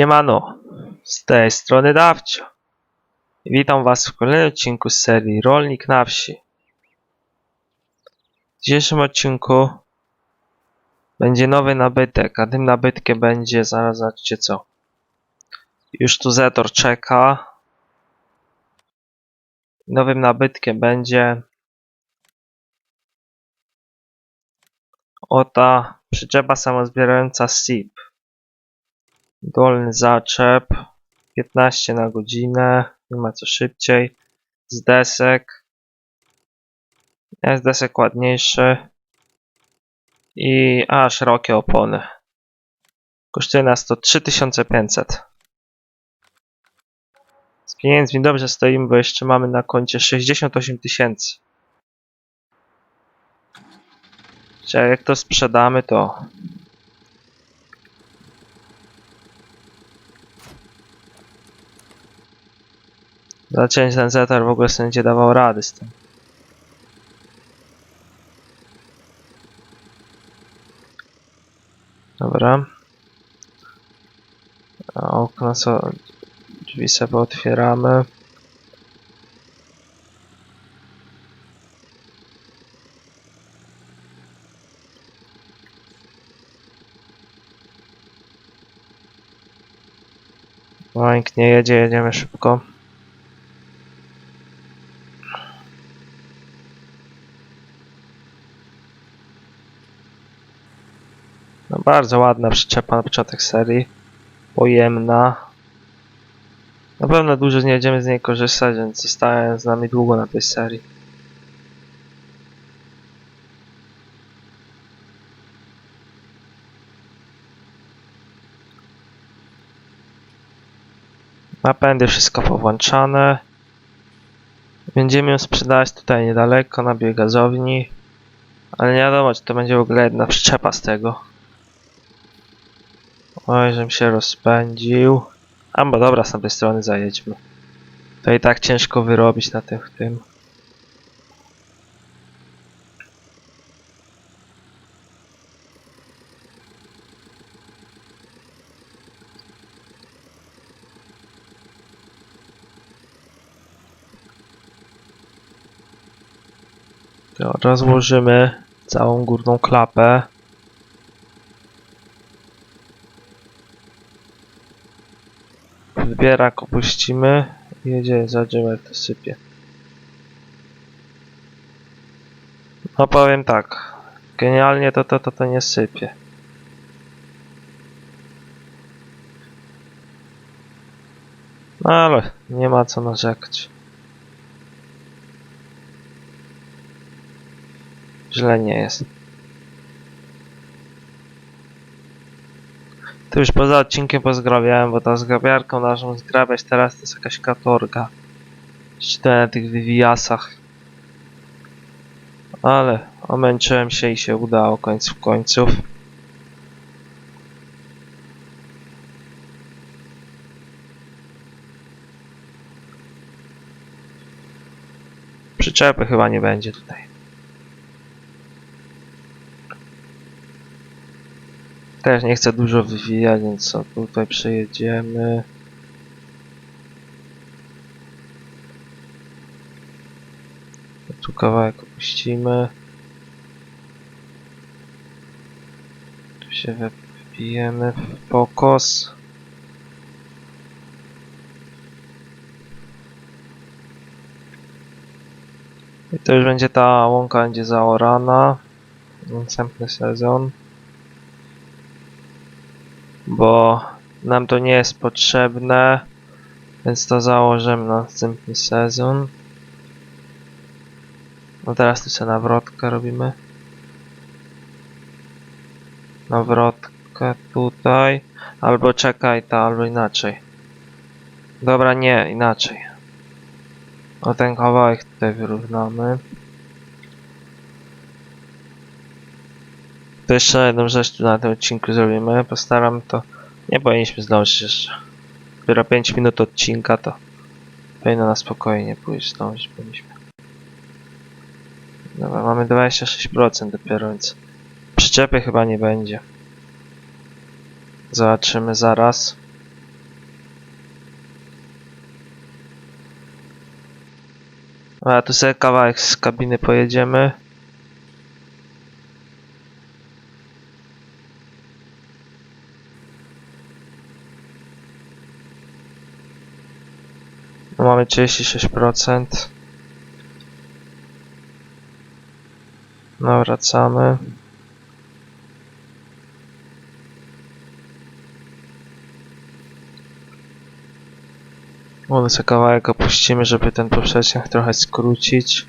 Siemano, z tej strony Dawcio. Witam Was w kolejnym odcinku z serii Rolnik na wsi. W dzisiejszym odcinku będzie nowy nabytek, a tym nabytkiem będzie, zaraz zobaczcie co. Już tu Zetor czeka. Nowym nabytkiem będzie ota przyczepa samozbierająca SIP. Dolny zaczep 15 na godzinę, nie ma co szybciej. Z desek. Jest desek ładniejszy. I a szerokie opony. Kosztuje nas to 3500. Z pieniędzmi dobrze stoimy, bo jeszcze mamy na koncie 68 tysięcy. Czyli jak to sprzedamy, to Zacząć ten zetar w ogóle sobie dawał rady z tym. Dobra. Okno co... Drzwi sobie otwieramy. Pięknie jedzie, jedziemy szybko. Bardzo ładna przyczepa na początek serii. Pojemna. Na pewno dużo nie będziemy z niej korzystać, więc zostaje z nami długo na tej serii. Napędy wszystko powłączane. Będziemy ją sprzedawać tutaj niedaleko na biogazowni. Ale nie wiadomo, czy to będzie w ogóle jedna przyczepa z tego. Oj, się rozpędził. A, bo dobra, z tamtej strony zajedźmy. To i tak ciężko wyrobić na tych tym. To rozłożymy całą górną klapę. Wybierak opuścimy. Jedzie, zobaczymy jak to sypie. No powiem tak. Genialnie to to to, to nie sypie. No ale nie ma co narzekać. Źle nie jest. To już poza odcinkiem pozgrabiałem, bo ta zgrabiarką naszą zgrabiać teraz to jest jakaś katorga. Jeszcze na tych wywijasach. Ale omęczyłem się i się udało końców końców. Przyczepy chyba nie będzie tutaj. Też nie chcę dużo wywijać, więc co tutaj przejedziemy. Tu kawałek opuścimy. Tu się wbijemy w pokos. I to już będzie ta łąka będzie zaorana. Następny sezon bo nam to nie jest potrzebne, więc to założymy na następny sezon. No teraz tu sobie nawrotkę robimy. Nawrotkę tutaj, albo czekaj ta, albo inaczej. Dobra, nie, inaczej. O ten kawałek tutaj wyrównamy. To jeszcze jedną rzecz tu na tym odcinku zrobimy. Postaram to. Nie powinniśmy zdążyć jeszcze. Dopiero 5 minut odcinka to powinno na spokojnie pójść zdążyć powinniśmy. Dobra, mamy 26% dopiero, więc przyczepy chyba nie będzie. Zobaczymy zaraz. A tu sobie kawałek z kabiny pojedziemy. Mamy 36%. No, wracamy. Kawałek opuścimy, żeby ten poprzecznik trochę skrócić.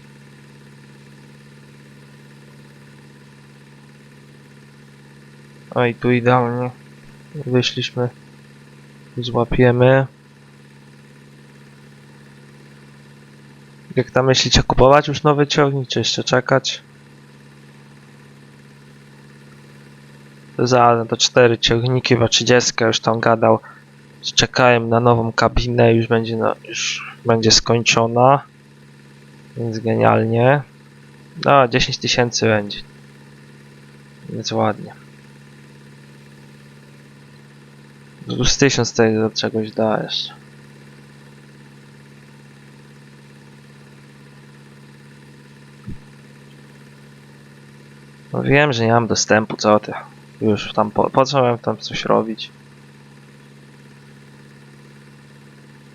O tu idealnie wyszliśmy. Złapiemy. Jak tam myślicie, kupować już nowy ciągnik, czy jeszcze czekać? Za to cztery ciągniki, bo 30 już tam gadał. Czekałem na nową kabinę, już będzie, no, już będzie skończona. Więc genialnie. No, 10 tysięcy będzie. Więc ładnie. Plus 1000 tutaj do czegoś da jeszcze. No wiem, że nie mam dostępu, co ty. Już tam po, po co mam tam coś robić?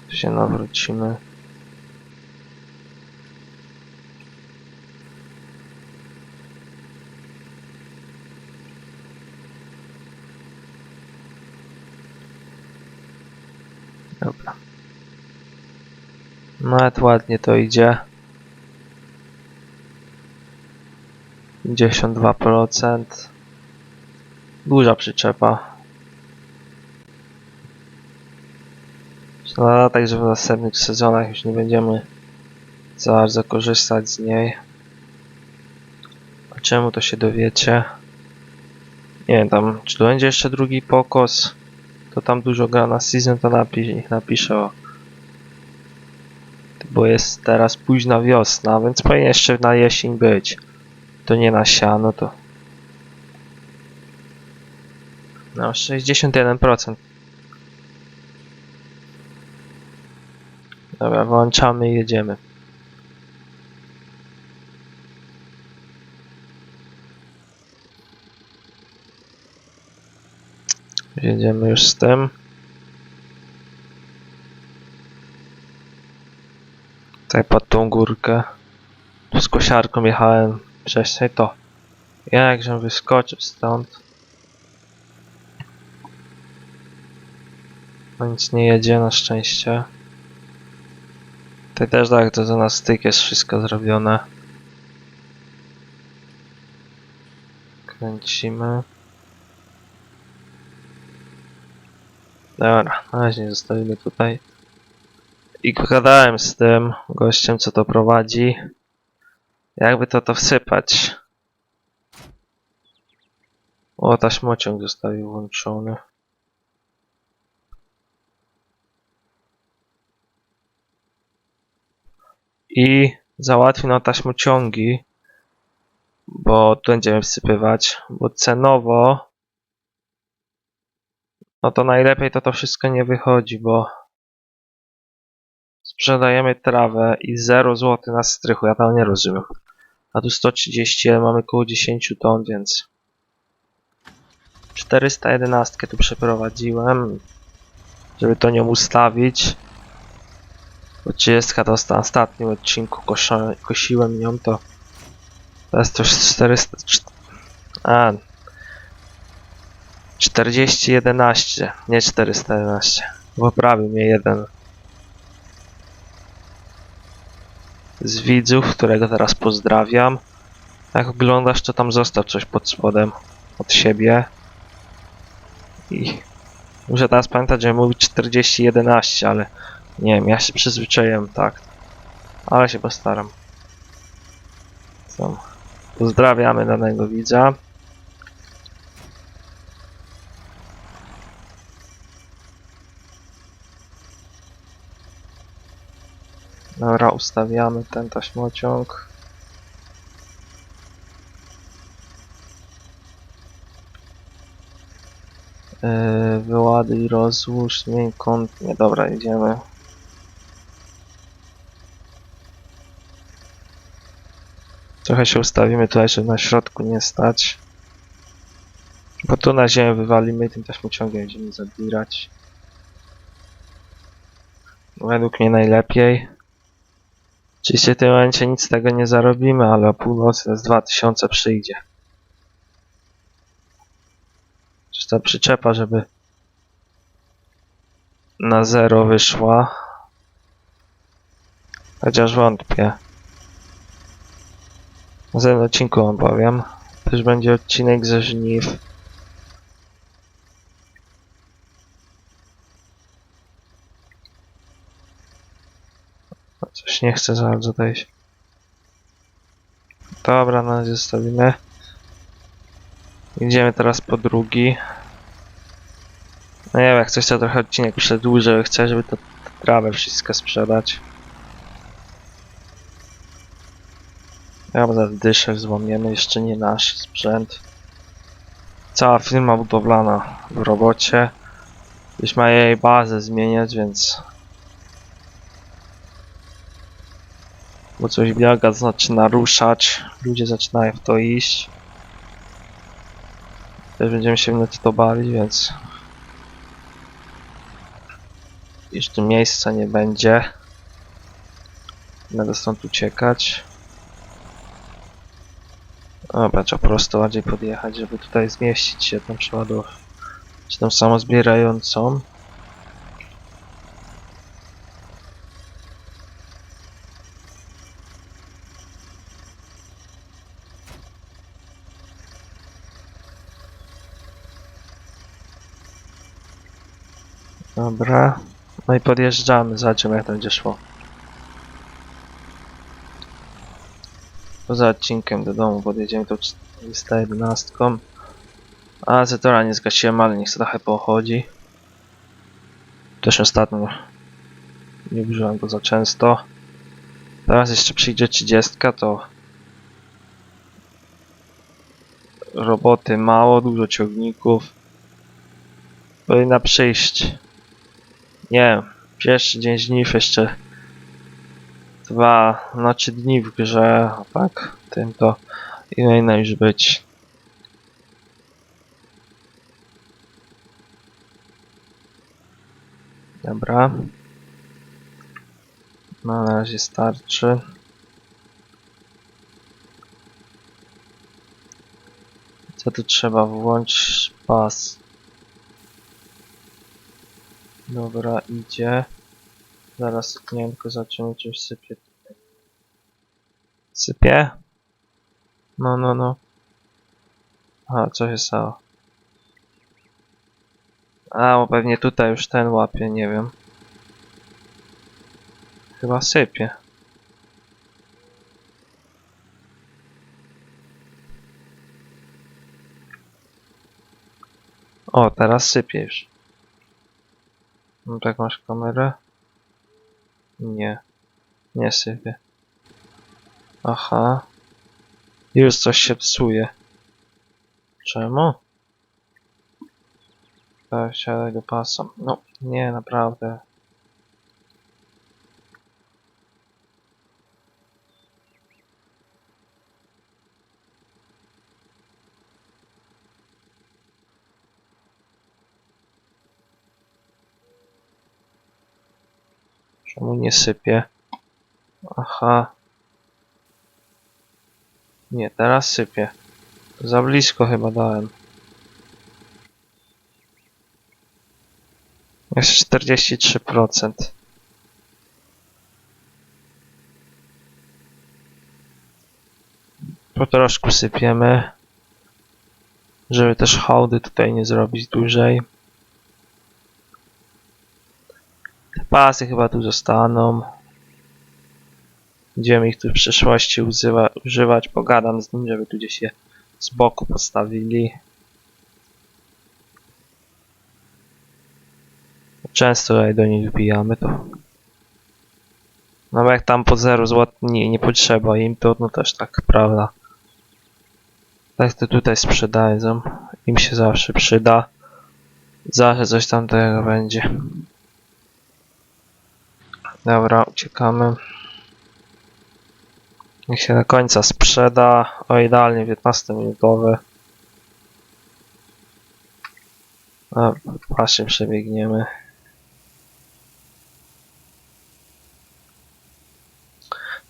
Się nawrócimy. Dobra. Nawet ładnie to idzie. 52%. Duża przyczepa. No, tak, że w następnych sezonach już nie będziemy za bardzo korzystać z niej. A czemu to się dowiecie? Nie wiem, tam, czy to będzie jeszcze drugi pokos? To tam dużo gra na season, to napisz, niech napisze o. Bo jest teraz późna wiosna, więc powinien jeszcze na jesień być. To nie na siano, to. No, 61%. Dobra, włączamy i jedziemy. Jedziemy już z tym. Tutaj pod tą górkę. Z kosiarką jechałem wcześniej, to jakżem wyskoczył stąd. No nic nie jedzie na szczęście. Tutaj też tak, to na styk jest wszystko zrobione. Kręcimy. Dobra, na razie zostawimy tutaj. I gadałem z tym gościem, co to prowadzi. Jakby to to wsypać. O, taśmociąg zostawił włączony. I załatwi nam taśmociągi, bo tu będziemy wsypywać, bo cenowo no to najlepiej to to wszystko nie wychodzi, bo sprzedajemy trawę i 0 zł na strychu, ja tam nie rozumiem. A tu 130, ale mamy około 10 ton, więc 411 tu przeprowadziłem, żeby to nią ustawić. Bo 30 to w ostatnim odcinku kosiłem nią, to teraz to już 400... czt- A, 4011, nie 411. Poprawił mnie jeden z widzów, którego teraz pozdrawiam. Jak oglądasz, to tam zostaw coś pod spodem od siebie. I muszę teraz pamiętać, że mówić 4011, ale nie wiem, ja się przyzwyczaiłem, tak. Ale się postaram. Co? Pozdrawiamy danego widza. Dobra, ustawiamy ten taśmociąg. Yy, wyładuj, rozłóż, zmień kąt. Nie, dobra, idziemy. Trochę się ustawimy tutaj, żeby na środku nie stać. Bo tu na ziemię wywalimy i tym też ciągle będziemy zabierać. Według mnie najlepiej. Oczywiście w tym momencie nic z tego nie zarobimy, ale o północy z 2000 przyjdzie. Czy ta przyczepa, żeby na zero wyszła. Chociaż wątpię. W odcinku wam powiem. Też będzie odcinek ze żniw. Nie chcę za bardzo dojść. Dobra, razie zostawimy. Idziemy teraz po drugi. No nie wiem, jak coś to trochę odcinek przedłuży, chcę, żeby to trawę wszystko sprzedać. Za dyszę złamiemy, jeszcze nie nasz sprzęt. Cała firma budowlana w robocie. Już ma jej bazę zmieniać, więc... Bo coś biega, zaczyna ruszać. Ludzie zaczynają w to iść. Też będziemy się w to bali, więc... Jeszcze miejsca nie będzie. Będę stąd uciekać. Dobra, trzeba prosto bardziej podjechać, żeby tutaj zmieścić się tą przeładowkę. Czy tą samozbierającą. Dobra. No i podjeżdżamy, zobaczymy jak to będzie szło. Poza odcinkiem do domu podjedziemy tą 411. A Zetora nie zgasiłem, ale niech trochę pochodzi. Też ostatnio nie użyłem go za często. Teraz jeszcze przyjdzie 30, to roboty mało, dużo ciągników. Powinna przyjść. Nie pierwszy dzień żniw jeszcze dwa, znaczy dni w grze, tak, tym to powinno już być. Dobra. Na razie starczy. Co tu trzeba włączyć? Pas. Dobra, idzie. Zaraz zobaczymy, czy już sypie. Sypie? No, no, no. A, co się stało? A, bo pewnie tutaj już ten łapie, nie wiem. Chyba sypie. O, teraz sypie już. No tak masz kamerę? Nie. Nie sypie. Aha. Już coś się psuje. Czemu? Tak, siadaj do pasa. No, nie, naprawdę. Czemu nie sypie? Aha. Nie, teraz sypie. Za blisko chyba dałem. Jest 43%. Po troszku sypiemy. Żeby też hałdy tutaj nie zrobić dłużej. Pasy chyba tu zostaną. Będziemy ich tu w przyszłości używa, używać. Pogadam z nim, żeby tu gdzieś je z boku postawili. Często tutaj do nich wbijamy to. No jak tam po 0 zł nie, nie potrzeba im to, no też tak, prawda. Tak to tutaj sprzedają. Im się zawsze przyda. Zawsze coś tam tego będzie. Dobra, uciekamy. Niech się do końca sprzeda. O, idealnie 15-minutowy. A, właśnie przebiegniemy.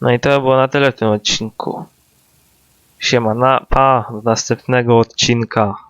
No i to było na tyle w tym odcinku. Siema, na, pa, do następnego odcinka.